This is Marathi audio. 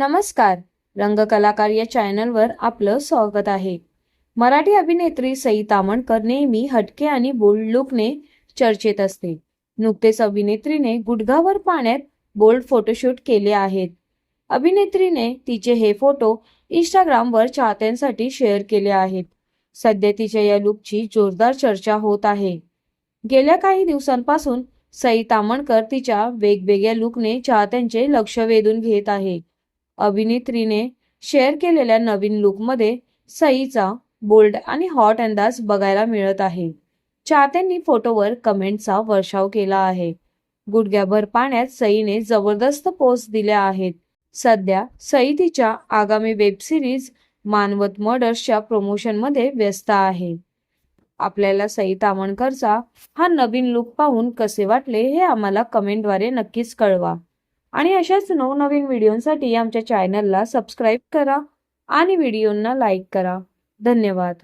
नमस्कार. रंगकलाकार या चॅनलवर आपलं स्वागत आहे. मराठी अभिनेत्री सई तामणकर नेहमी हटके आणि बोल्ड लुकने चर्चेत असते. नुकतेच अभिनेत्रीने गुडघावर पाण्यात बोल्ड फोटोशूट केले आहेत. अभिनेत्रीने तिचे हे फोटो इंस्टाग्रामवर चाहत्यांसाठी शेअर केले आहेत. सध्या तिच्या या लुकची जोरदार चर्चा होत आहे. गेल्या काही दिवसांपासून सई तामणकर तिच्या वेगवेगळ्या लुकने चाहत्यांचे लक्ष वेधून घेत आहे. अभिनेत्रीने शेअर केलेल्या नवीन लुकमध्ये सईचा बोल्ड आणि हॉट अंदाज बघायला मिळत आहे. चाहत्यांनी फोटोवर कमेंटचा वर्षाव केला आहे. गुडघ्याभर पाण्यात सईने जबरदस्त पोस्ट दिल्या आहेत. सध्या सई तिच्या आगामी वेब सिरीज मानवत मर्डर्सच्या प्रमोशनमध्ये व्यस्त आहे. आपल्याला सई तामणकरचा हा नवीन लुक पाहून कसे वाटले हे आम्हाला कमेंटद्वारे नक्कीच कळवा. आणि अशाच नवनवीन व्हिडिओंसाठी आमच्या चॅनलला सबस्क्राईब करा आणि व्हिडिओंना लाईक करा. धन्यवाद.